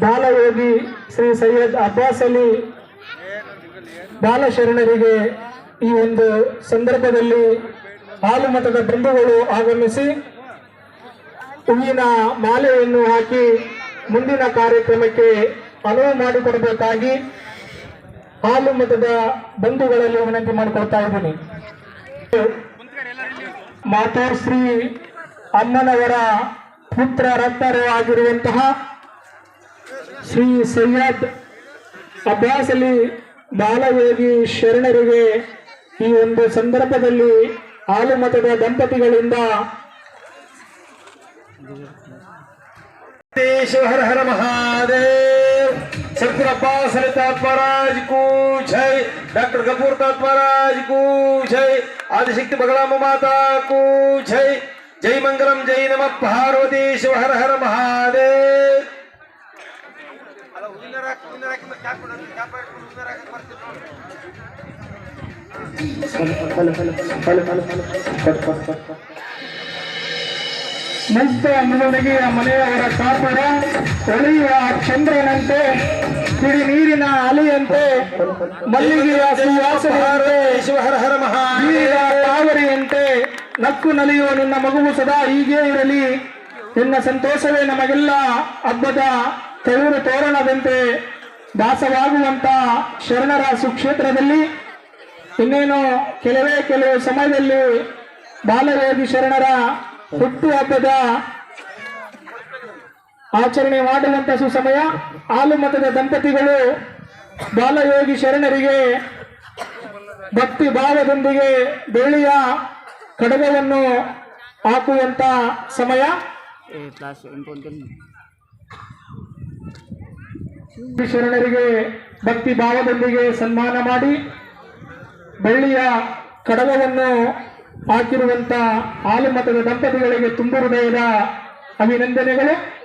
ಬಾಲಯೋಗಿ ಶ್ರೀ ಸೈಯದ್ ಅಬ್ಬಾಸ್ ಅಲಿ ಬಾಲಶರಣರಿಗೆ ಈ ಒಂದು ಸಂದರ್ಭದಲ್ಲಿ ಹಾಲು ಮತದ ಬಂಧುಗಳು ಆಗಮಿಸಿ ಹೂವಿನ ಮಾಲೆಯನ್ನು ಹಾಕಿ ಮುಂದಿನ ಕಾರ್ಯಕ್ರಮಕ್ಕೆ ಅನುವು ಮಾಡಿಕೊಡಬೇಕಾಗಿ ಹಾಲು ಮತದ ಬಂಧುಗಳಲ್ಲಿ ವಿನಂತಿ ಮಾಡಿಕೊಳ್ತಾ ಇದ್ದೀನಿ. ಮಾತೋಶ್ರೀ ಅಮ್ಮನವರ ಪುತ್ರ ರತ್ನರು ಆಗಿರುವಂತಹ ಶ್ರೀ ಸೈಯದ್ ಅಬ್ಬಾಸ್ ಅಲಿ ಬಾಲಯೋಗಿ ಶರಣರಿಗೆ ಈ ಒಂದು ಸಂದರ್ಭದಲ್ಲಿ ಆಲುಮತದ ದಂಪತಿಗಳಿಂದ ಹರ ಹರ ಮಹಾದೇವ್. ಸದ್ಗುರ ಅಬ್ಬಾಸ್ ಅಲಿ ತಾತ್ಮರಾಜ್ ಕೂ ಜೈ ಡಾಕ್ಟರ್ ಕಪೂರ್ ತಾತ್ಮರಾಜ್ ಕೂ ಜೈ ಆದಿಶಕ್ತಿ ಬಗಲಾಮ ಮಾತಾ ಕೂ ಜೈ ಜೈ ಮಂಗಲಂ ಜೈ ನಮಃ. ಪಾರ್ವತಿ ಹರ ಹರ ಮಹಾದೇವ್. ಮುಕ್ತ ಮುಳುಗಿಯ ಮನೆಯವರ ಕಾಪಾಡ ಒಳಿಯುವ ಚಂದ್ರನಂತೆ, ಕುಡಿ ನೀರಿನ ಅಲೆಯಂತೆ, ಮಲ್ಲಿಗೆಯ ಹರ ಮಹಾವೀರ ತಾವರಿಯಂತೆ ನಕ್ಕು ನಲಿಯುವ ನಿನ್ನ ಮಗುವು ಸದಾ ಹೀಗೇ ಇರಲಿ. ನಿನ್ನ ಸಂತೋಷವೇ ನಮಗೆಲ್ಲ ಹಬ್ಬದ ತೆರೂರು ತೋರಣದಂತೆ ಭಾಸವಾಗುವಂತ ಶರಣರ ಸುಕ್ಷೇತ್ರದಲ್ಲಿ ಇನ್ನೇನು ಕೆಲವೇ ಕೆಲವು ಸಮಯದಲ್ಲಿ ಬಾಲಯೋಗಿ ಶರಣರ ಹುಟ್ಟು ಹಬ್ಬದ ಆಚರಣೆ ಮಾಡುವಂತಹ ಸುಸಮಯ ಹಾಲು ಮತದ ದಂಪತಿಗಳು ಬಾಲಯೋಗಿ ಶರಣರಿಗೆ ಭಕ್ತಿ ಭಾವದೊಂದಿಗೆ ಬೆಳ್ಳಿಯ ಕಡಗವನ್ನು ಹಾಕುವಂತ ಸಮಯ. ಶರಣರಿಗೆ ಭಕ್ತಿ ಭಾವದೊಂದಿಗೆ ಸನ್ಮಾನ ಮಾಡಿ ಬೆಳ್ಳಿಯ ಕಡಗವನ್ನು ಹಾಕಿರುವಂತ ಹಾಲು ದಂಪತಿಗಳಿಗೆ ತುಂಬ ಹೃದಯದ ಅಭಿನಂದನೆಗಳು.